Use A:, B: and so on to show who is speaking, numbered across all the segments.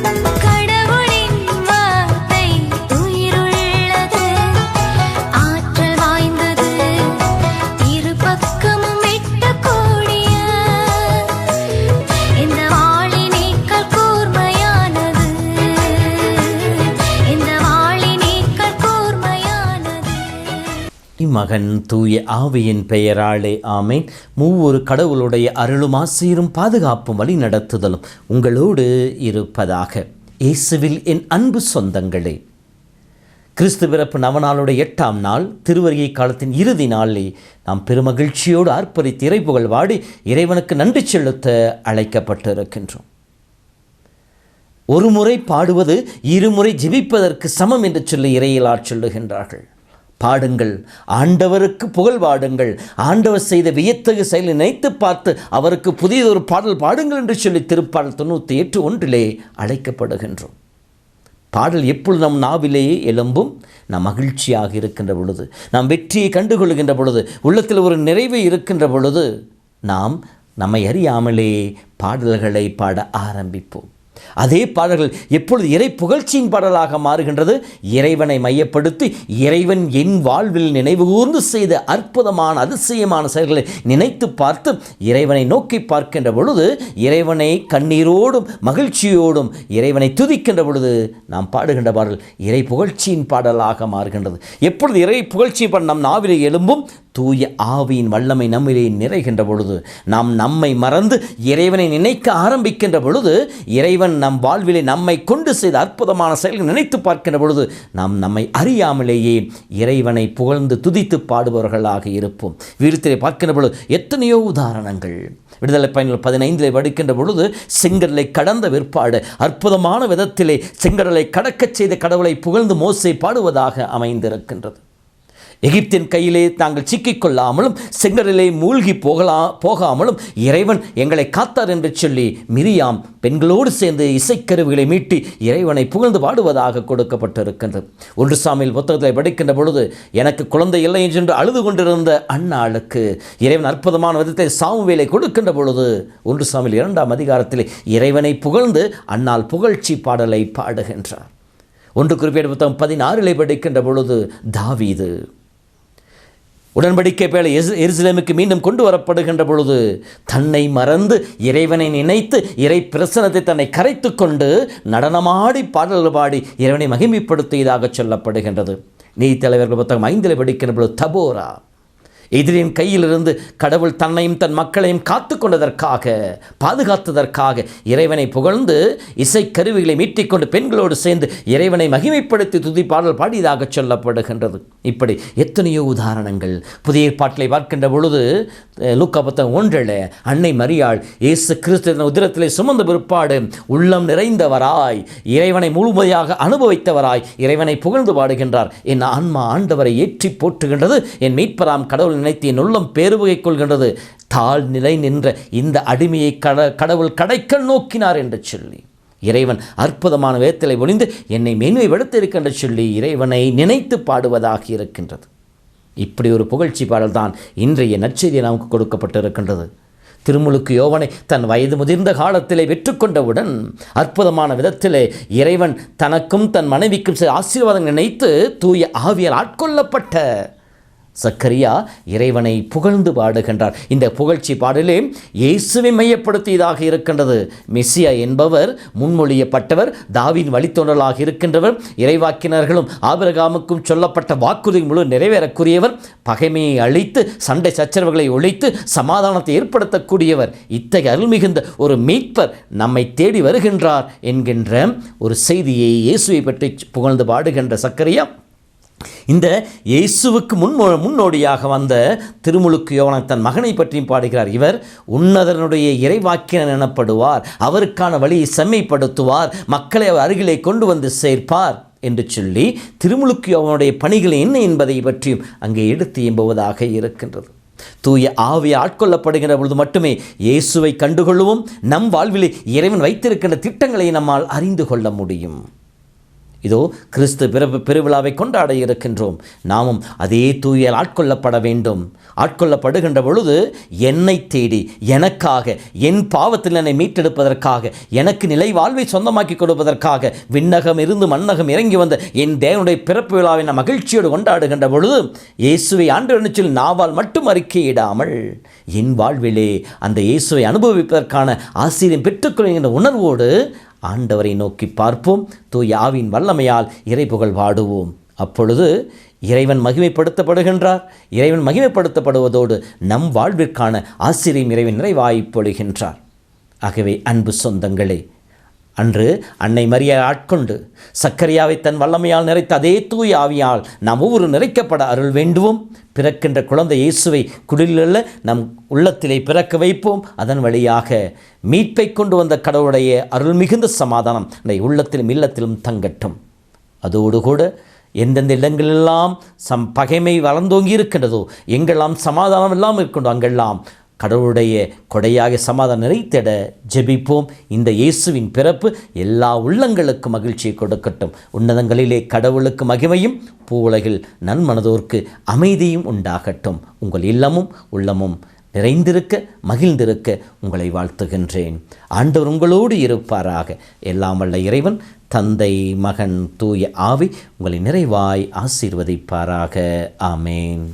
A: கடவுளின்
B: மகன் தூய ஆவியின் பெயராலே ஆமேன். மூவொரு கடவுளுடைய அருளும் ஆசையரும் பாதுகாப்பும் வழி நடத்துதலும் உங்களோடு இருப்பதாக. இயேசுவில் என் அன்பு சொந்தங்களே கிறிஸ்து பிறப்பு நவநாளுடைய எட்டாம் நாள் திருவருகை காலத்தின் இறுதி நாளில் நாம் பெருமகிழ்ச்சியோடு ஆர்ப்பரித்து இறைப்புகள் வாடி இறைவனுக்கு நன்றி செலுத்த அழைக்கப்பட்டிருக்கின்றோம். ஒரு முறை பாடுவது இருமுறை ஜெபிப்பதற்கு சமம் என்று சொல்லி இறையிலார் சொல்லுகின்றார்கள். பாடுங்கள். ஆண்டவருக்கு புகழ் பாடுங்கள். ஆண்டவர் செய்த வியத்தகு செயலை நினைத்து பார்த்து அவருக்கு புதியதொரு பாடல் பாடுங்கள் என்று சொல்லி திருப்பாடல் தொண்ணூற்றி எட்டு ஒன்றிலே அழைக்கப்படுகின்றோம். பாடல் எப்பொழுது நம் நாவிலேயே எழும்பும்? நாம் மகிழ்ச்சியாக இருக்கின்ற பொழுது நாம் வெற்றியை கண்டுகொள்கின்ற பொழுது உள்ளத்தில் ஒரு நிறைவு இருக்கின்ற பொழுது நாம் நம்மை அறியாமலே பாடல்களை பாட ஆரம்பிப்போம். அதே பாடல்கள் எப்பொழுது இறை புகழ்ச்சியின் பாடலாக மாறுகின்றது இறைவனை மையப்படுத்தி இறைவன் என் வாழ்வில் நினைவு கூர்ந்து செய்த அற்புதமான அதிசயமான செயல்களை நினைத்து பார்த்து இறைவனை நோக்கி பார்க்கின்ற பொழுது இறைவனை கண்ணீரோடும் மகிழ்ச்சியோடும் இறைவனை துதிக்கின்ற பொழுது நாம் பாடுகின்ற பாடல் இறை புகழ்ச்சியின் பாடலாக மாறுகின்றது. எப்பொழுது இறை புகழ்ச்சி பாடல் நம் நாவிலே எழும்பும் தூய ஆவியின் வல்லமை நம்மிலே நிறைகின்ற பொழுது நாம் நம்மை மறந்து இறைவனை நினைக்க ஆரம்பிக்கின்ற பொழுது இறைவன் நம் வாழ்விலே நம்மை கொண்டு செய்த அற்புதமான செயல்களை நினைத்து பார்க்கின்ற பொழுது நாம் நம்மை அறியாமலேயே இறைவனை புகழ்ந்து துதித்து பாடுபவர்களாக இருப்போம். வீரத்திலே பார்க்கின்ற பொழுது எத்தனையோ உதாரணங்கள். விடுதலை பயணிகள் பதினைந்திலே படிக்கின்ற பொழுது செங்கடலை கடந்த விற்பாடு அற்புதமான விதத்திலே செங்கடலை கடக்கச் செய்த கடவுளை புகழ்ந்து மோசை பாடுவதாக அமைந்திருக்கின்றது. எகிப்தின் கையிலே தாங்கள் சிக்கிக்கொள்ளாமலும் செங்கடலிலே மூழ்கி போகலாம் போகாமலும் இறைவன் எங்களை காத்தார் என்று சொல்லி மிரியாம் பெண்களோடு சேர்ந்து இசைக்கருவிகளை மீட்டி இறைவனை புகழ்ந்து பாடுவதாக கொடுக்கப்பட்டிருக்கின்றது. ஒன்று சாமியில் புத்தகத்தை படிக்கின்ற பொழுது எனக்கு குழந்தை இல்லை என்று அழுது கொண்டிருந்த அண்ணாளுக்கு இறைவன் அற்புதமான விதத்தை சாமுவேலை கொடுக்கின்ற பொழுது ஒன்று சாமியில் இரண்டாம் அதிகாரத்தில் இறைவனை புகழ்ந்து அன்னால் புகழ்ச்சி பாடலை பாடுகின்றார். ஒன்று குறிப்பிட்ட புத்தகம் பதினாறிலே படிக்கின்ற பொழுது தாவீது உடன்படிக்கை பேழை எஸ் எருசலேமுக்கு மீண்டும் கொண்டு வரப்படுகின்ற பொழுது தன்னை மறந்து இறைவனை நினைத்து இறை பிரசனத்தை தன்னை கரைத்து கொண்டு நடனமாடி பாடல்கள் பாடி இறைவனை மகிமைப்படுத்தியதாக சொல்லப்படுகின்றது. நீதி தலைவர்கள் புத்தகம் ஐந்தில் படிக்கின்ற பொழுது தபோரா. எதிரின் கையிலிருந்து கடவுள் தன்னையும் தன் மக்களையும் காத்து கொண்டதற்காக பாதுகாத்ததற்காக இறைவனை புகழ்ந்து இசைக்கருவிகளை மீட்டிக்கொண்டு பெண்களோடு சேர்ந்து இறைவனை மகிமைப்படுத்தி துதி பாடல் பாடியதாக சொல்லப்படுகின்றது. இப்படி எத்தனையோ உதாரணங்கள். புதிய பாட்டிலை பார்க்கின்ற பொழுது அஹ், ஒன்றில் அன்னை மரியாள் இயேசு கிறிஸ்துவின் உதிரத்திலே சுமந்த பிற்பாடு உள்ளம் நிறைந்தவராய் இறைவனை முழுமையாக அனுபவித்தவராய் இறைவனை புகழ்ந்து பாடுகின்றார். என் ஆன்மா ஆண்டவரை ஏற்றி போற்றுகின்றது. என் மீட்பராம் கடவுள் நினைத்து என் உள்ளம் பேருவகை கொள்கின்றது. தாழ் நிலை நின்ற இந்த அடிமையை கட கடவுள் கடைக்க நோக்கினார் என்று சொல்லி. இறைவன் அற்புதமான வேத்தலை ஒளிந்து என்னை மென்மை வெடுத்திருக்கின்ற சொல்லி இறைவனை நினைத்து பாடுவதாக இருக்கின்றது. இப்படி ஒரு புகழ்ச்சி பாடல் தான் இன்றைய நற்செய்தி நமக்கு கொடுக்கப்பட்டிருக்கின்றது. திருமுழுக்கு யோவனை தன் வயது முதிர்ந்த காலத்திலே வெற்றுக்கொண்டவுடன் அற்புதமான விதத்திலே இறைவன் தனக்கும் தன் மனைவிக்கும் செய்த ஆசீர்வாதம் நினைத்து தூய ஆவியால் ஆட்கொள்ளப்பட்ட சக்கரியா இறைவனை புகழ்ந்து பாடுகின்றார். இந்த புகழ்ச்சி பாடலே இயேசுவை மையப்படுத்தியதாக இருக்கின்றது. மெஸ்ஸியா என்பவர் முன்மொழியப்பட்டவர் தாவின் வழித்தோன்றலாக இருக்கின்றவர் இறைவாக்கினர்களும் ஆபிரகாமுக்கும் சொல்லப்பட்ட வாக்குறுதி முழு நிறைவேறக்கூடியவர் பகைமையை அழித்து சண்டை சச்சரவுகளை ஒழித்து சமாதானத்தை ஏற்படுத்தக்கூடியவர் இத்தகைய அருள் மிகுந்த ஒரு மீட்பர் நம்மை தேடி வருகின்றார் என்கின்ற ஒரு செய்தியை இயேசுவை பற்றி புகழ்ந்து பாடுகின்ற சக்கரியா இந்த இயேசுவுக்கு முன் முன்னோடியாக வந்த திருமுழுக்கு யோவனன் தன் மகனை பற்றியும் பாடுகிறார். இவர் உன்னதனுடைய இறைவாக்கியன் எனப்படுவார். அவருக்கான வழியை செம்மைப்படுத்துவார். மக்களை அவர் அருகிலே கொண்டு வந்து சேர்ப்பார் என்று சொல்லி திருமுழுக்கு யோவனுடைய பணிகள் என்ன என்பதை பற்றியும் அங்கே எடுத்து எம்புவதாக இருக்கின்றது. தூய ஆவி ஆட்கொள்ளப்படுகின்ற பொழுது மட்டுமே இயேசுவை கண்டுகொள்வோம் நம் வாழ்விலே இறைவன் வைத்திருக்கின்ற திட்டங்களை நம்மால் அறிந்து கொள்ள முடியும். இதோ கிறிஸ்து பிறப்பு பெருவிழாவை கொண்டாட இருக்கின்றோம். நாமும் அதே தூயல் ஆட்கொள்ளப்பட வேண்டும். ஆட்கொள்ளப்படுகின்ற பொழுது என்னை தேடி எனக்காக என் பாவத்தில் என்னை மீட்டெடுப்பதற்காக எனக்கு நிலை வாழ்வை சொந்தமாக்கி கொடுப்பதற்காக விண்ணகம் இருந்து மன்னகம் இறங்கி வந்த என் தேவனுடைய பிறப்பு விழாவை நான் மகிழ்ச்சியோடு கொண்டாடுகின்ற பொழுது இயேசுவை ஆண்டு நாவால் மட்டும் அறிக்கையிடாமல் என் வாழ்விலே அந்த இயேசுவை அனுபவிப்பதற்கான ஆசிரியம் பெற்றுக்கொள்கின்ற உணர்வோடு ஆண்டவரை நோக்கி பார்ப்போம். தூய் ஆவின் வல்லமையால் இறைப்புகழ் பாடுவோம் அப்பொழுது இறைவன் மகிமைப்படுத்தப்படுகின்றார். இறைவன் மகிமைப்படுத்தப்படுவதோடு நம் வாழ்விற்கான ஆசிரியம் இறைவன் நிறைவாய்ப்பொழுகின்றார் ஆகவே அன்பு சொந்தங்களே அன்று அன்னை மரியை ஆட்கொண்டு சக்கரியாவை தன் வல்லமையால் நிறைத்த அதே தூய் ஆவியால் நாம் ஒவ்வொரு நிறைக்கப்பட அருள் வேண்டுவோம். பிறக்கின்ற குழந்தை இயேசுவை குடிலுள்ள நம் உள்ளத்திலே பிறக்க வைப்போம். அதன் வழியாக மீட்பை கொண்டு வந்த கடவுளுடைய அருள் மிகுந்த சமாதானம் நம்முடைய உள்ளத்திலும் இல்லத்திலும் தங்கட்டும். அதோடு கூட எந்தெந்த இடங்களெல்லாம் சம் பகைமை வளர்ந்தோங்கி இருக்கின்றதோ எங்கெல்லாம் சமாதானம் எல்லாம் இருக்கின்றோ அங்கெல்லாம் கடவுளுடைய கொடையாக சமாதானம் நிறைத்திட ஜெபிப்போம். இந்த இயேசுவின் பிறப்பு எல்லா உள்ளங்களுக்கும் மகிழ்ச்சியை கொடுக்கட்டும். உன்னதங்களிலே கடவுளுக்கு மகிமையும் பூவுலகில் நன்மனதோர்க்கு அமைதியும் உண்டாகட்டும். உங்கள் இல்லமும் உள்ளமும் நிறைந்திருக்க மகிழ்ந்திருக்க உங்களை வாழ்த்துகின்றேன். ஆண்டவர் உங்களோடு இருப்பாராக. எல்லாம் வல்ல இறைவன் தந்தை மகன் தூய ஆவி உங்களை நிறைவாய் ஆசீர்வதிப்பாராக. ஆமேன்.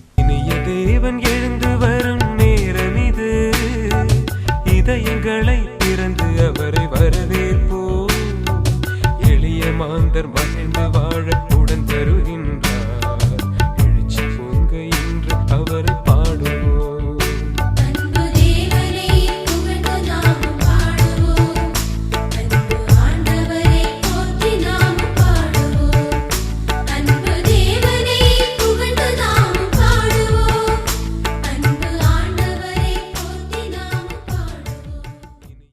C: இதயங்களை திறந்து அவரை வரவேற்போம். எளிய மாந்தர் மகிழ்ந்து வாழ உடன் தருகின்ற